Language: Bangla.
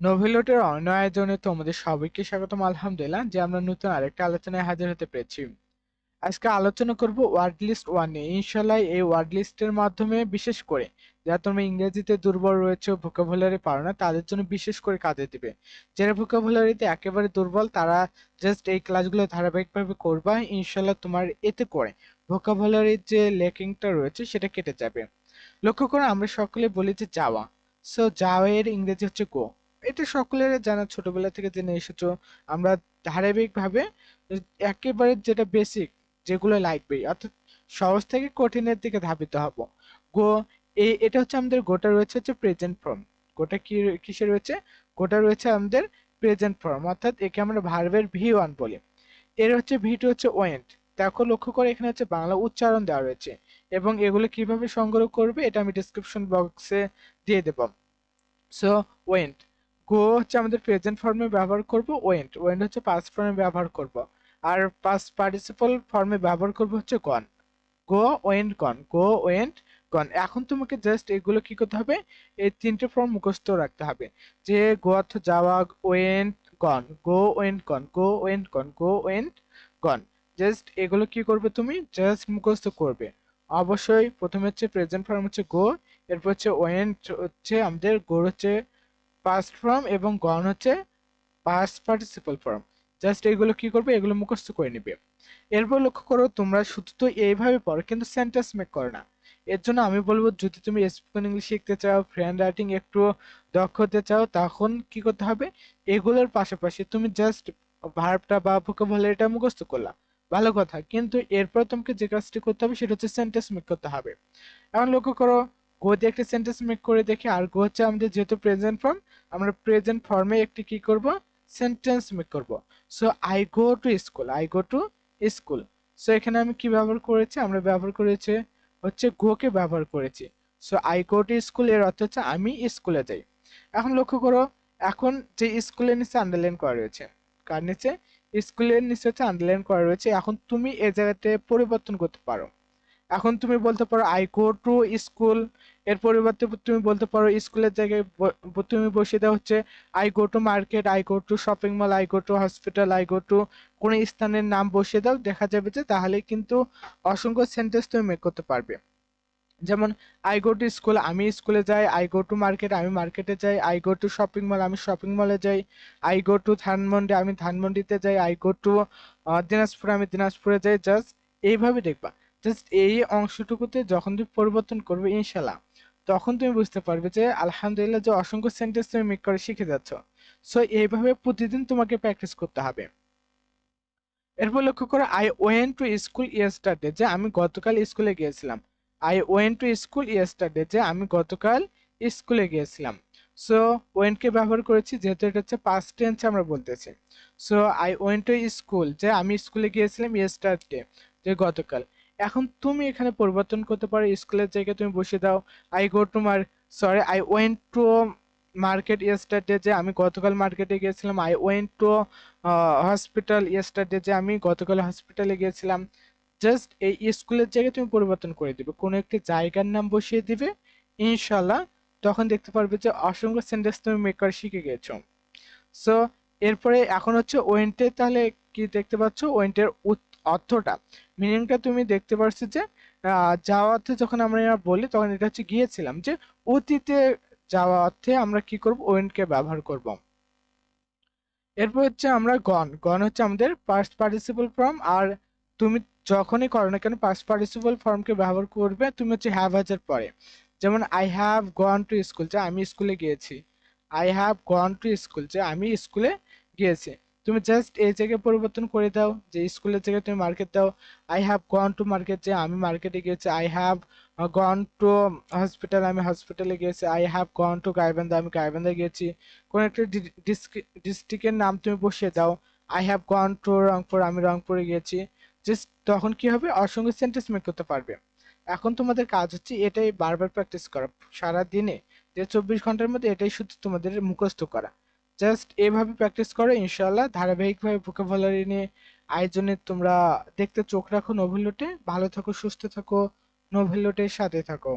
নোভেলোটের অন্য আয়োজনে তোমাদের সবাইকে স্বাগতম, আলহামদুলিল্লাহ। যে আমরা নতুন আরেকটা আলোচনায় হাজির হতে পেরেছি। আজকে আলোচনা করব ওয়ার্ড লিস্ট ওয়ান। নিয়ে ইনশাল্লাহ এই ওয়ার্ড লিস্টের মাধ্যমে বিশেষ করে যারা তোমরা ইংরেজিতে দুর্বল রয়েছে ভোকাবুলারি পারো না, তাদের জন্য বিশেষ করে কাজে দিবে। যারা ভোকাবুলারিতে একেবারে দুর্বল, তারা জাস্ট এই ক্লাসগুলো ধারাবাহিকভাবে করবা। ইনশাল্লাহ তোমার এতে করে ভোকাবুলারির যে লেকিংটা রয়েছে, সেটা কেটে যাবে। লক্ষ্য করে, আমরা সকলে বলি যে যাওয়া সো যাওয়া এর ইংরেজি হচ্ছে গো। এটা সকলের জানা ছোটবেলা থেকে জেনে এসেছ। আমরা ধারাবাহিকভাবে একেবারে যেটা বেসিক যেগুলো লাগবে অর্থাৎ সহজ থেকে কঠিনের দিকে ধাবিত হব। গো এই এটা হচ্ছে আমাদের গোটা রয়েছে হচ্ছে প্রেজেন্ট ফর্ম গোটা কি কিসে রয়েছে? গোটা রয়েছে আমাদের প্রেজেন্ট ফর্ম অর্থাৎ একে আমরা ভার্বের ভি ওয়ান বলি। এর হচ্ছে ভি টু হচ্ছে ওয়েন্ট দেখো, লক্ষ্য করে এখানে হচ্ছে বাংলা উচ্চারণ দেওয়া রয়েছে এবং এগুলো কীভাবে সংগ্রহ করবে এটা আমি ডিসক্রিপশন বক্সে দিয়ে দেব। সো ওয়েন্ট গো হচ্ছে আমাদের প্রেজেন্ট ফর্মে ব্যবহার করব ওয়েন্ট ওয়েন্ট হচ্ছে পাস্ট ফর্মে ব্যবহার করব। আর পাস্ট পার্টিসিপল ফর্মে ব্যবহার করব হচ্ছে gone go went gone go went gone এখন তোমাকে জাস্ট এগুলো কি করতে হবে? এই তিনটে ফর্ম মুখস্থ রাখতে হবে। যে গো অর্থ যাওয়া went gone go went gone go went gone go went gone just এগুলো কি করবে তুমি? জাস্ট মুখস্থ করবে। অবশ্যই প্রথমে হচ্ছে প্রেজেন্ট ফর্ম হচ্ছে গো এরপর হচ্ছে ওয়েন্ট হচ্ছে আমাদের গো হচ্ছে পাস্ট ফর্ম এবং গন হচ্ছে পাস্ট পার্টিসিপাল ফর্ম জাস্ট এগুলো কি করবে? এগুলো মুখস্থ করে নিবে। এরপর লক্ষ্য করো, তোমরা শুধু তো এইভাবে পড়ো, কিন্তু সেন্টেন্স মেক করো না। এর জন্য আমি বলব, যদি তুমি স্পোকেন ইংলিশ শিখতে চাও ফ্রেন্ড রাইটিং একটু দক্ষ হতে চাও, তখন কি করতে হবে? এগুলোর পাশাপাশি তুমি জাস্ট ভার্বটা বা ভোকাবুলারিটা মুখস্থ করলা। ভালো কথা। কিন্তু এরপর তোমাকে যে কাজটি করতে হবে, সেটা হচ্ছে সেন্টেন্স মেক করতে হবে। এখন লক্ষ্য করো গো দিয়ে একটা সেন্টেন্স মেক করে দেখি। আর গো হচ্ছে আমাদের যেহেতু প্রেজেন্ট ফর্ম আমরা প্রেজেন্ট ফর্মে একটি কি করব? সেন্টেন্স মেক করব। So I go to school I go to school so এখানে আমি কি ব্যবহার করেছি? আমরা ব্যবহার করেছি হচ্ছে গো কে ব্যবহার করেছি। সো আই গো টু স্কুলের অর্থ হচ্ছে আমি স্কুলে যাই। এখন লক্ষ্য করো, এখন যে স্কুলের নিচে আন্ডারলাইন করা রয়েছে, কার নিচে? স্কুলের নিচে হচ্ছে আন্ডারলাইন করা রয়েছে। এখন তুমি এই জায়গাতে পরিবর্তন করতে পারো। এখন তুমি বলতে পারো আই গো টু স্কুলের পরিবর্তে তুমি বলতে পারো স্কুলের জায়গায় তুমি বসিয়ে দেওয়া হচ্ছে I go to market I go to shopping mall I go to hospital I go to কোনো স্থানের নাম বসিয়ে দাও দেখা যাবে যে তাহলে কিন্তু অসংখ্য সেন্টেন্স তুমি মেক করতে পারবে যেমন আই গো টু স্কুল আমি স্কুলে যাই আই গো টু মার্কেট আমি মার্কেটে যাই I go to shopping mall আমি শপিং মলে যাই আই গো টু ধানমন্ডি আমি ধানমন্ডিতে যাই আই গো টু দিনাজপুর আমি দিনাজপুরে যাই জাস্ট এইভাবে দেখবা জাস্ট এই অংশটুকুতে যখন তুমি পরিবর্তন করবে ইনশাল্লাহ তখন তুমি বুঝতে পারবে যে, আলহামদুলিল্লাহ, যে অসংখ্য সেন্টেন্স তুমি মেক করে শিখে যাচ্ছ। সো এইভাবে প্রতিদিন তোমাকে প্র্যাকটিস করতে হবে। এরপর লক্ষ্য করো I went to school yesterday যে আমি গতকাল স্কুলে গিয়েছিলাম। I went to school yesterday যে আমি গতকাল স্কুলে গিয়েছিলাম। সো ওয়েনকে ব্যবহার করেছি, যেহেতু এটা হচ্ছে পাস্ট টেন্স আমরা বলতেছি। So I went to school যে আমি স্কুলে গিয়েছিলাম ইয়েস্টারডে যে গতকাল। এখন তুমি এখানে পরিবর্তন করতে পারো, স্কুলের জায়গায় তুমি বসে দাও। আই গো টু মার sorry I went to market yesterday যে আমি গতকাল মার্কেটে গিয়েছিলাম। I went to hospital yesterday যে আমি গতকাল হসপিটালে গিয়েছিলাম। জাস্ট এই স্কুলের জায়গায় তুমি পরিবর্তন করে দিবে। কোনো একটি জায়গার নাম বসিয়ে দিবে। ইনশাল্লাহ তখন দেখতে পারবে যে অসংখ্য সেন্টেন্স তুমি মেক করা শিখে গিয়েছো সো এরপরে এখন হচ্ছে ওয়েন্টে তাহলে কি দেখতে পাচ্ছ? ওয়েন্টের অর্থটা। মিনিংটা তুমি দেখতে পারছ যে যাওয়া অর্থে যখন আমরা বলি, তখন এটা হচ্ছে গিয়েছিলাম যে, অতীতে যাওয়া অর্থে আমরা কি করব? ওয়েন্টকে ব্যবহার করব। এরপর হচ্ছে আমরা গন গন হচ্ছে আমাদের পাস্ট পার্টিসিপল ফর্ম আর তুমি যখনই করো না কেন পাস্ট পার্টিসিপল ফর্মকে ব্যবহার করবে, তুমি হচ্ছে হ্যাভ হাজার পরে। যেমন I have gone to school যে, আমি স্কুলে গিয়েছি। I have gone to school যে, আমি স্কুলে গিয়েছি। তুমি জাস্ট এই জায়গায় পরিবর্তন করে দাও, যে স্কুলের জায়গায় তুমি মার্কেট দাও। I have gone to market যে আমি মার্কেটে গিয়েছি I have gone to hospital আমি হসপিটালে গিয়েছি। I have gone to Gaibandha, আমি গাইবান্ধা গিয়েছি। কোন একটা ডিস্ট্রিক্টের নাম তুমি বসিয়ে দাও। I have gone to Rangpur, আমি রংপুরে গিয়েছি। জাস্ট তখন কি হবে? অসংখ্য সেন্টেন্স মেক করতে পারবে। এখন তোমাদের কাজ হচ্ছে এটাই বারবার প্র্যাকটিস করা। সারা দিনে যে চব্বিশ ঘণ্টার মধ্যে এটাই শুধু তোমাদের মুখস্থ করা। জাস্ট এভাবে প্র্যাকটিস করো ইনশাল্লাহ ধারাবাহিকভাবে ভোকাবুলারি নিয়ে আয়োজনে তোমরা দেখতে চোখ রাখো নোভেলোটে ভালো থাকো, সুস্থ থাকো নোভেলোটের সাথে থাকো।